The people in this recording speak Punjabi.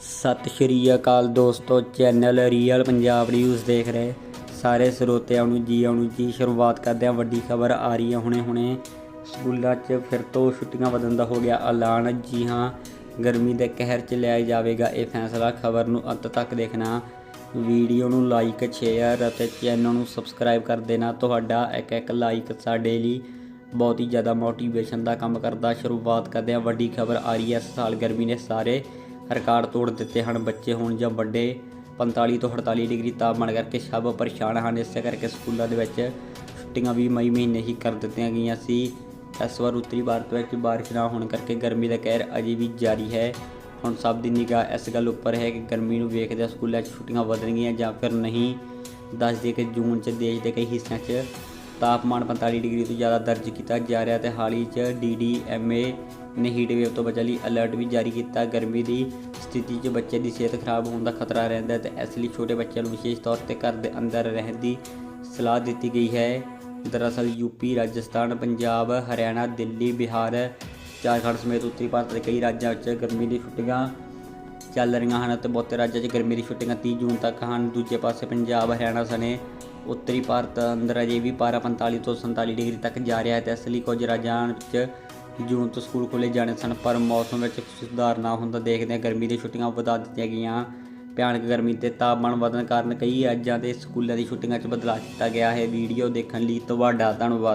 ਸਤਿ ਸ਼੍ਰੀ ਅਕਾਲ ਦੋਸਤੋ ਚੈਨਲ ਰੀਅਲ ਪੰਜਾਬ ਨਿਊਜ਼ ਦੇਖ ਰਹੇ। ਸਾਰੇ ਸਰੋਤਿਆਂ ਨੂੰ ਜੀ ਆਉਣ ਜੀ ਸ਼ੁਰੂਆਤ ਕਰਦੇ ਹਾਂ। ਵੱਡੀ ਖਬਰ ਆ ਰਹੀ ਹੈ ਹੁਣੇ ਹੁਣੇ ਸਕੂਲਾਂ 'ਚ ਫਿਰ ਤੋਂ ਛੁੱਟੀਆਂ ਵਧਣ ਦਾ ਹੋ ਗਿਆ ਐਲਾਨ। ਜੀ ਹਾਂ, ਗਰਮੀ ਦੇ ਕਹਿਰ 'ਚ ਲਿਆ ਜਾਵੇਗਾ ਇਹ ਫੈਸਲਾ। ਖਬਰ ਨੂੰ ਅੰਤ ਤੱਕ ਦੇਖਣਾ। ਵੀਡੀਓ ਨੂੰ ਲਾਈਕ ਸ਼ੇਅਰ ਅਤੇ ਚੈਨਲ ਨੂੰ ਸਬਸਕ੍ਰਾਈਬ ਕਰ ਦੇਣਾ। ਤੁਹਾਡਾ ਇੱਕ ਇੱਕ ਲਾਈਕ ਸਾਡੇ ਲਈ ਬਹੁਤ ਹੀ ਜ਼ਿਆਦਾ ਮੋਟੀਵੇਸ਼ਨ ਦਾ ਕੰਮ ਕਰਦਾ। ਸ਼ੁਰੂਆਤ ਕਰਦੇ ਹਾਂ। ਵੱਡੀ ਖਬਰ ਆ ਰਹੀ ਹੈ। ਇਸ ਸਾਲ ਗਰਮੀ ਨੇ ਸਾਰੇ ਰਿਕਾਰਡ ਤੋੜ ਦਿੱਤੇ ਹਨ। ਬੱਚੇ ਹੋਣ ਜਾਂ ਵੱਡੇ 45 ਤੋਂ 48 ਡਿਗਰੀ ਤਾਪਮਾਨ ਕਰਕੇ ਸਭ ਪਰੇਸ਼ਾਨ ਹਨ। ਇਸੇ ਕਰਕੇ ਸਕੂਲਾਂ ਦੇ ਵਿੱਚ ਛੁੱਟੀਆਂ ਵੀ ਮਈ ਮਹੀਨੇ ਹੀ ਕਰ ਦਿੱਤੀਆਂ ਗਈਆਂ ਸੀ। ਇਸ ਵਾਰ ਉੱਤਰੀ ਭਾਰਤ ਵਿੱਚ ਬਾਰਿਸ਼ ਨਾ ਹੋਣ ਕਰਕੇ ਗਰਮੀ ਦਾ ਕਹਿਰ ਅਜੇ ਵੀ ਜਾਰੀ ਹੈ। ਹੁਣ ਸਭ ਦੀ ਨਿਗਾਹ ਇਸ ਗੱਲ ਉੱਪਰ ਹੈ ਕਿ ਗਰਮੀ ਨੂੰ ਵੇਖਦੇ ਸਕੂਲਾਂ 'ਚ ਛੁੱਟੀਆਂ ਵਧਣਗੀਆਂ ਜਾਂ ਫਿਰ ਨਹੀਂ। ਦੱਸ ਦਈਏ ਕਿ ਜੂਨ 'ਚ ਦੇਸ਼ ਦੇ ਕਈ ਹਿੱਸਿਆਂ 'ਚ ਤਾਪਮਾਨ 45 ਡਿਗਰੀ ਤੋਂ ਜ਼ਿਆਦਾ ਦਰਜ ਕੀਤਾ ਜਾ ਰਿਹਾ ਤੇ ਹਾਲ ਹੀ 'ਚ ਡੀਡੀਐਮਏ ਨੇ ਹੀਟ ਵੇਵ ਤੋਂ ਬਚਣ ਲਈ ਅਲਰਟ ਵੀ ਜਾਰੀ ਕੀਤਾ। ਗਰਮੀ ਦੀ ਸਥਿਤੀ 'ਚ ਬੱਚੇ ਦੀ ਸਿਹਤ ਖਰਾਬ ਹੋਣ ਦਾ ਖਤਰਾ ਰਹਿੰਦਾ ਹੈ ਤੇ ਇਸ ਲਈ ਛੋਟੇ ਬੱਚਿਆਂ ਨੂੰ ਵਿਸ਼ੇਸ਼ ਤੌਰ ਤੇ ਘਰ ਦੇ ਅੰਦਰ ਰਹਿਣ ਦੀ ਸਲਾਹ ਦਿੱਤੀ ਗਈ ਹੈ। ਦਰਅਸਲ ਯੂਪੀ ਰਾਜਸਥਾਨ, ਪੰਜਾਬ, ਹਰਿਆਣਾ, ਦਿੱਲੀ, ਬਿਹਾਰ, ਝਾਰਖੰਡ ਸਮੇਤ ਉੱਤਰੀ ਭਾਰਤ ਦੇ ਕਈ ਰਾਜਾਂ ਵਿੱਚ ਗਰਮੀ ਦੀਆਂ ਛੁੱਟੀਆਂ ਚੱਲ ਰਹੀਆਂ ਹਨ ਅਤੇ ਬਹੁਤੇ ਰਾਜਾਂ 'ਚ ਗਰਮੀ ਦੀਆਂ ਛੁੱਟੀਆਂ 30 ਜੂਨ ਤੱਕ ਹਨ। ਦੂਜੇ ਪਾਸੇ ਪੰਜਾਬ, ਹਰਿਆਣਾ ਸਣੇ ਉੱਤਰੀ ਭਾਰਤ ਅੰਦਰ ਅਜੇ ਵੀ ਪਾਰਾ 45 ਤੋਂ 47 ਡਿਗਰੀ ਤੱਕ ਜਾ ਰਿਹਾ ਹੈ ਤੇ ਇਸ ਲਈ ਕੁਝ ਰਾਜਾਂ ਵਿੱਚ ਜੂਨ ਤੋਂ ਸਕੂਲ ਖੋਲ੍ਹੇ ਜਾਣੇ ਸਨ, ਪਰ ਮੌਸਮ ਵਿੱਚ ਸੁਧਾਰ ਨਾ ਹੁੰਦਾ ਦੇਖਦੇ ਗਰਮੀ ਦੀਆਂ ਛੁੱਟੀਆਂ ਵਧਾ ਦਿੱਤੀਆਂ ਗਈਆਂ। ਭਿਆਨਕ ਗਰਮੀ ਤੇ ਤਾਪਮਾਨ ਵਧਣ ਕਾਰਨ ਕਈ ਰਾਜਾਂ ਦੇ ਸਕੂਲਾਂ ਦੀ ਛੁੱਟੀਆਂ 'ਚ ਬਦਲਾਅ ਕੀਤਾ ਗਿਆ ਹੈ। ਵੀਡੀਓ ਦੇਖਣ ਲਈ ਤੁਹਾਡਾ ਧੰਨਵਾਦ।